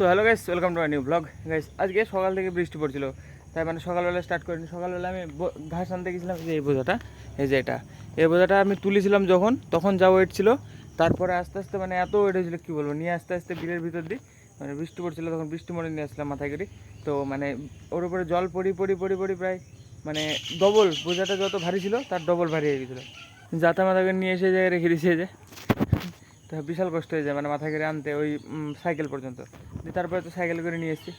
So hello guys welcome to my new blog guys আজকে সকাল থেকে বৃষ্টি পড়ছিল। তাই মানে সকালবেলা স্টার্ট করিনি। সকালবেলা আমি ঘাস আনতে গেছিলাম যে এই বোঝাটা, এই যে এটা। এই বোঝাটা আমি তুলেছিলাম যখন, তখন যা ওয়েট ছিল, তারপরে আস্তে আস্তে মানে এত ওয়েট হয়েছিল, কী বলব, নিয়ে আস্তে আস্তে বিলের ভিতর দিই মানে বৃষ্টি পড়ছিল, তখন বৃষ্টি মরে নিয়ে আসলাম মাথায় করে। তো মানে ওর উপরে জল পড়ি পড়ি পড়ি পড়ি প্রায় মানে ডবল বোঝাটা যত ভারী ছিল, তার ডবল ভারী হয়ে গেছিল। যাতা মাথা করে নিয়ে এসে জায়গায় রেখে দিয়েছে যে। তো বিশাল কষ্ট হয়ে যায় মানে মাথা করে আনতে ওই সাইকেল পর্যন্ত। দিয়ে তারপরে তো সাইকেল করে নিয়ে এসেছি।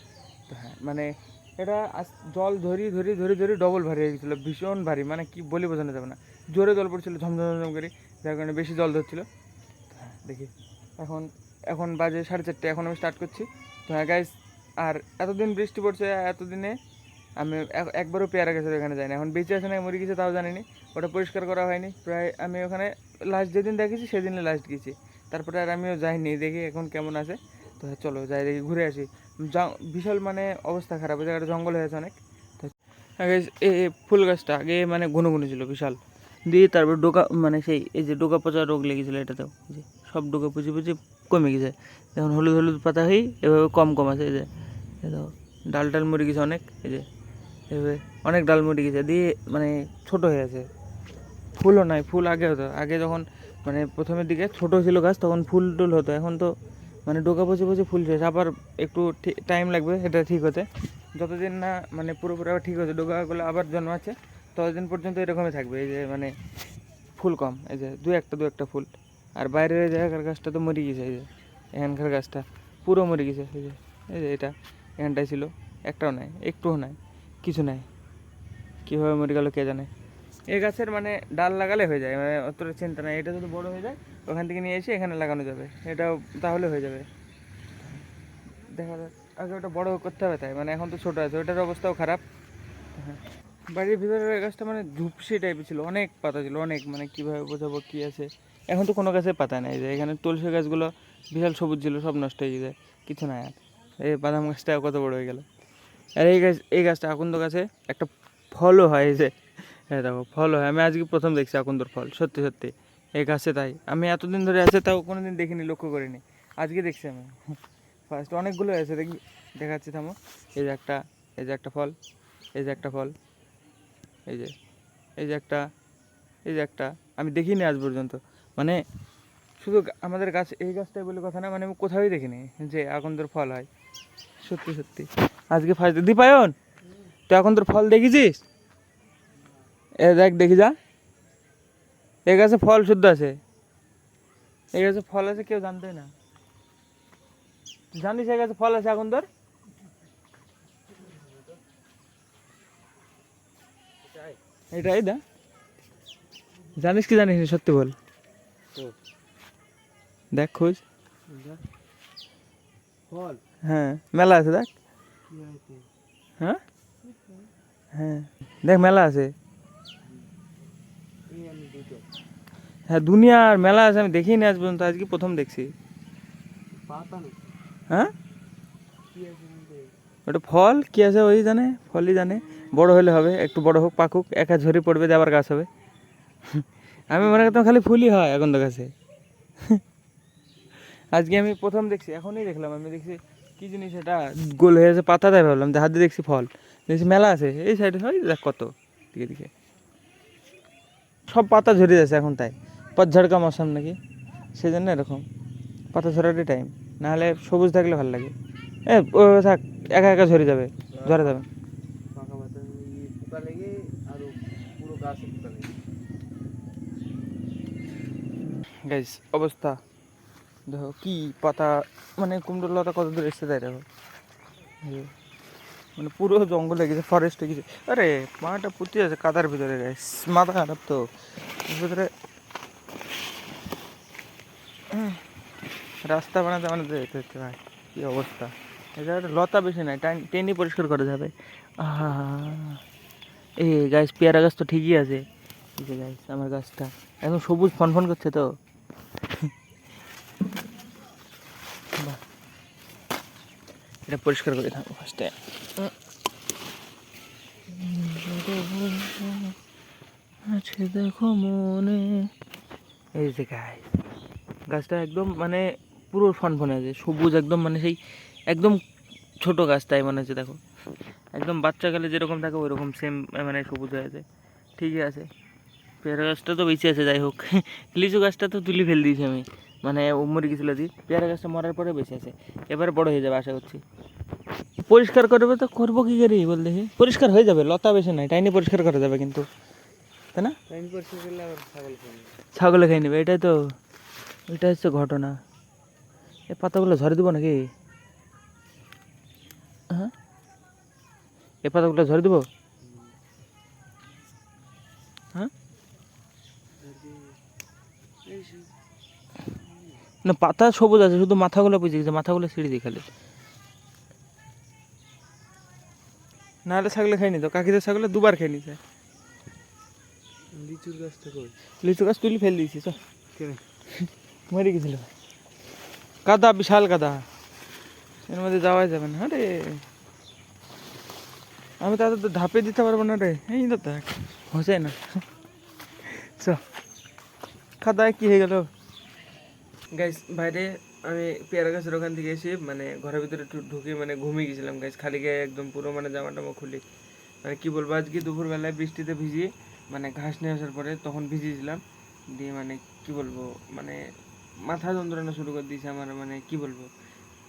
তো হ্যাঁ মানে এটা জল ধরি ধরি ধরি ধরি ডবল ভারী হয়ে গেছিল, ভীষণ ভারী মানে কি বলে বোঝানো যাবে না। জোরে জল পড়ছিল, ঝমঝম ঝমঝম করে, যার কারণে বেশি জল ধরছিল। হ্যাঁ দেখি। এখন এখন বাজে সাড়ে চারটে, এখন আমি স্টার্ট করছি। তো হ্যাঁ গাইস আর এতদিন বৃষ্টি পড়ছে এতদিনে আমি এক- একবারও পেয়ারা গাছের ওখানে যাইনি। এখন বেঁচে আছে না মরে গেছে তাও জানিনি। ওটা পরিষ্কার করা হয়নি। প্রায় আমি ওখানে লাস্ট যেদিন দেখেছি সেদিনে লাস্ট গেছি। তারপরে আর আমিও যাইনি দেখি এখন কেমন আছে। তো হ্যাঁ, চলো যাই দেখি ঘুরে আসি। বিশাল মানে অবস্থা খারাপ ওই জায়গাটা জঙ্গল হয়েছে অনেক। আগে এই ফুল গাছটা আগে মানে ঘন ঘন ছিল বিশাল। দিয়ে তারপর ডোকা মানে সেই এই যে ডোকা পচা রোগ লেগেছিলো এটাতেও যে সব ডোকা পুচি পুচি কমে গেছে। এখন হলুদ হলুদ পাতা হয়েই এভাবে কম কম আছে এই যে। ডাল টাল মরে গেছে অনেক এই যে। এভাবে অনেক ডাল মরে গেছে দিয়ে মানে ছোট হয়ে আছে। ফুলও নাই ফুল আগে হতো আগে যখন মানে প্রথমের দিকে ছোট ছিল গাছ, তখন ফুল টুল হতো। এখন তো মানে ডোকা পচে পচে ফুল শেষ। আবার একটু টাইম লাগবে, এটা ঠিক হতে। যতদিন না মানে পুরোপুরি আবার ঠিক হচ্ছে ডোকাগুলো আবার জন্মাচ্ছে ততদিন পর্যন্ত এরকমই থাকবে। এই যে মানে ফুল কম, এই যে দু একটা দু একটা ফুল। আর বাইরের জায়গার গাছটা তো মরে গেছে, এই যে এখানকার গাছটা পুরো মরে গেছে, এই যে এই যে এটা এখানটায় ছিল। একটাও নাই, একটুও নাই, কিছু নাই। কীভাবে মরে গেল কে জানে? এই গাছের মানে ডাল লাগালে হয়ে যায় মানে অতটা চিন্তা নাই। এটা যদি বড় হয়ে যায়, ওখান থেকে নিয়ে এসে এখানে লাগানো যাবে। এটাও তাহলে হয়ে যাবে। দেখা যাক। আগে ওটা বড় করতে হবে তাই মানে এখন তো ছোটো আছে, ওটার অবস্থাও খারাপ। বাড়ির ভিতরে গাছটা মানে ঝুপসি টাইপের ছিল, অনেক পাতা ছিল, অনেক মানে কীভাবে বোঝাবো কী আছে। এখন তো কোনো গাছে পাতা নেই, যে এখানে তুলসী গাছগুলো বিশাল সবুজ ছিল, সব নষ্ট হয়ে যায় কিছু নাই আর। এই বাদাম গাছটা কত বড় হয়ে গেল। আর এই গাছ, এই গাছটা আকন্দ গাছে একটা ফলও হয় যে। হ্যাঁ দেখো, ফল হয়। আমি আজকে প্রথম দেখছি আকন্দর ফল, সত্যি সত্যি। এই গাছে তাই। আমি এতদিন ধরে আছে, তাও কোনো দিন দেখিনি, লক্ষ্য করিনি। আজকে দেখছি আমি। ফার্স্ট অনেকগুলো আছে দেখবি দেখাচ্ছি, থামো। এই যে একটা, এই যে একটা ফল, এই যে একটা ফল, এই যে এই যে একটা, এই যে একটা। আমি দেখিনি আজ পর্যন্ত। মানে শুধু আমাদের গাছ, এই গাছটাই বলে কথা না মানে আমি কোথাওই দেখিনি যে আকন্দর ফল হয়। সত্যি সত্যি। আজকে ফার্স্ট দীপায়ন, তুই এখন তোর ফল দেখেছিস? এ দেখ দেখি যা। এ গাছে ফল শুদ্ধ আছে। এই গাছে ফল আছে কেউ জানতেই না। জানিস এই গাছে ফল আছে এখন তোর? এটাই দা। জানিস কি জানিস সত্যি বল। দেখ খোঁজ। ফল? হ্যাঁ মেলা আছে দেখ। হ্যাঁ? হ্যাঁ। দেখ মেলা আছে এই আমি দুটো হ্যাঁ দুনিয়ার মেলা আছে আমি দেখিনি আজ পর্যন্ত আজকে প্রথম দেখছি। পাতা হ্যাঁ? ওটা ফল কি আছে ওই জানে ফলই জানে। বড় হলে হবে একটু বড় হোক পাকুক একা ঝরে পড়বে আবার গাছ হবে। আমি মনে করতাম খালি ফুলই হয় এখন তো গাছে আজকে আমি প্রথম দেখছি এখনই দেখলাম আমি দেখছি কি জিনিস এটা গোল হয়ে আছে পাতা দেয় ভাবলাম যে হাত দিয়ে দেখছি ফল। দেখছি মেলা আছে এই সাইডে হয় দেখ কত দিকে দিকে। সব পাতা ঝরে যাচ্ছে এখন তাই। পথঝড়কা মৌসুম নাকি? সেই জন্য এরকম। পাতা ঝরারই টাইম নাহলে সবুজ থাকলে ভালো লাগে। এ থাক একা একা ঝরে যাবে। ঝরে যাবে। গাইস অবস্থা। দেখো কি পাতা মানে কুমড়ো লতা কত দূর এসছে তাই দেখো মানে পুরো জঙ্গল হয়ে গেছে ফরেস্ট হয়ে গেছে। আরে মাটা পুঁতি আছে কাদার ভিতরে গাইস মাথা খারাপ তো। ভিতরে রাস্তা বানাতে বানাতে যেতে হচ্ছে ভাই, কি অবস্থা? এই জায়গাটা লতা বেশি নাই টাইম টেনে পরিষ্কার করা যাবে। এই গাছ পেয়ারা গাছ তো ঠিকই আছে। এই গাছ আমার গাছটা। এখন সবুজ ফন ফন করছে তো। এটা পরিষ্কার করে থাকব ফার্স্টে আছে দেখো মনে। এই যে গাছ গাছটা একদম মানে পুরো ফনফনে আছে সবুজ একদম মানে সেই একদম ছোট গাছ তাই মনে হচ্ছে দেখো। একদম বাচ্চাকালে যেরকম থাকে ওইরকম সেম মানে সবুজ হয়ে আছে। ঠিকই আছে। পেয়ারা গাছটা তো বেঁচে আছে যাই হোক। লিচু গাছটা তো তুলি ফেল দিয়েছি আমি। মানে ও মরে গেছিল দি পেয়ারা গাছটা মরার পরে বেঁচে আছে। এবারে বড় হয়ে যাবে আশা করছি। পরিষ্কার করবে তো করব কি করে বল দেখি। পরিষ্কার হয়ে যাবে লতা বেশি নাই টাইনি পরিষ্কার করা যাবে কিন্তু। তাই না? ছাগলে খাই নেবে এটাই তো এটা হচ্ছে ঘটনা। এই পাতাগুলো ঝরে দেবো নাকি? হ্যাঁ? এ পাতাগুলো ঝরে দেবো? হ্যাঁ? না পাতা সবুজ আছে শুধু মাথাগুলো বুঝে গেছে মাথাগুলো ছিঁড়ে দিই খালি। নাহলে ছাগলে খাইনি তো কাকিদের ছাগলে দুবার খাই নিছে লিচুর লিচু গাছ তুলি ফেল দিয়েছি চ মরে গেছিল। কাদা বিশাল কাদা এর মধ্যে যাওয়াই যাবে না রে। আমি তাদের তো ধাপে দিতে পারব না রে। এই দেখ, হচ্ছে না। চ। কাদায় কি হয়ে গেল? গাইস বাইরে আমি পেয়ারা গাছের ওখান থেকে এসে মানে ঘরের ভিতরে ঢুকে মানে ঘুমিয়ে গেছিলাম গাইস খালি গায়ে একদম পুরো মানে জামা টামা খুলে। মানে কি বলব, আজকে দুপুরবেলায় বৃষ্টিতে ভিজিয়ে মানে ঘাস নিয়ে আসার পরে তখন ভিজিয়েছিলাম। দিয়ে মানে কি বলব মানে মাথা যন্ত্রণা শুরু করে দিয়েছে আমার মানে কি বলব?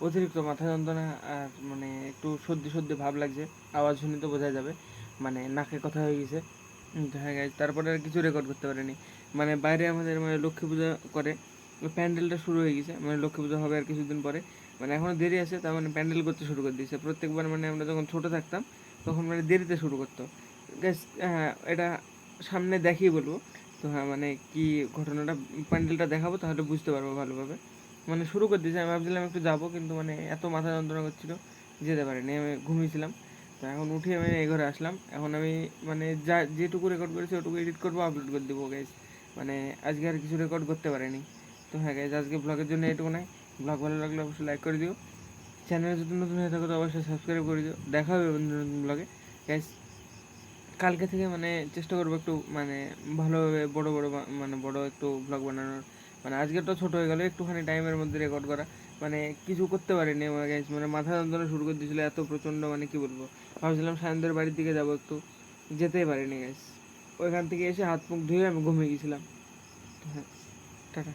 অতিরিক্ত মাথা যন্ত্রণা আর মানে একটু সর্দি সর্দি ভাব লাগছে আওয়াজ শুনে তো বোঝা যাবে মানে নাকে কথা হয়ে গেছে। হ্যাঁ guys, তারপরে আর কিছু রেকর্ড করতে পারিনি। মানে বাইরে আমাদের মানে লক্ষ্মী পূজা করে প্যান্ডেলটা শুরু হয়ে গেছে মানে লক্ষ্মী পূজা হবে আর কিছুদিন পরে। মানে এখনও দেরি আছে তার মানে প্যান্ডেল করতে শুরু করে দিয়েছে। প্রত্যেকবার মানে আমরা যখন ছোট থাকতাম তখন মানে দেরিতে শুরু করতো। গ্যাস এটা সামনে দেখিয়ে বলব। তো হ্যাঁ মানে কি ঘটনাটা প্যান্ডেলটা দেখাবো তাহলে বুঝতে পারব ভালোভাবে। মানে শুরু করে দিয়েছে, আমি ভাবছিলাম একটু যাব কিন্তু মানে এত মাথা যন্ত্রণা করছিল, যেতে পারিনি, আমি ঘুমিয়েছিলাম। তো এখন উঠে আমি এই ঘরে আসলাম, এখন আমি মানে যা, যেটুকু রেকর্ড করেছি ওটুকু এডিট করব আপলোড করে দেবো গাইজ মানে আজকে আর কিছু রেকর্ড করতে পারিনি। তো হ্যাঁ গাইজ আজকে ব্লগের জন্য এটুকু নাই ব্লগ ভালো লাগলে অবশ্যই লাইক করে দিও। চ্যানেলে যদি নতুন হয়ে থাকো তো অবশ্যই সাবস্ক্রাইব করে দিও। দেখা হবে নতুন ব্লগে গাইজ কালকে থেকে মানে চেষ্টা করব একটু মানে ভালোভাবে বড় বড় মানে বড় একটু ব্লগ বানানোর। মানে আজকে তো ছোট হয়ে গেল, একটুখানি টাইমের মধ্যে রেকর্ড করা। মানে কিছু করতে পারিনি মানে মাথা যন্ত্রণা শুরু করে দিয়েছিল এত প্রচণ্ড মানে কি বলব। ভাবছিলাম সায়নদের বাড়ির দিকে যাব একটু, যেতেই পারিনি গাইজ ওইখান থেকে এসে হাত মুখ ধুয়ে আমি ঘুমিয়ে গেছিলাম। হ্যাঁ টাটা।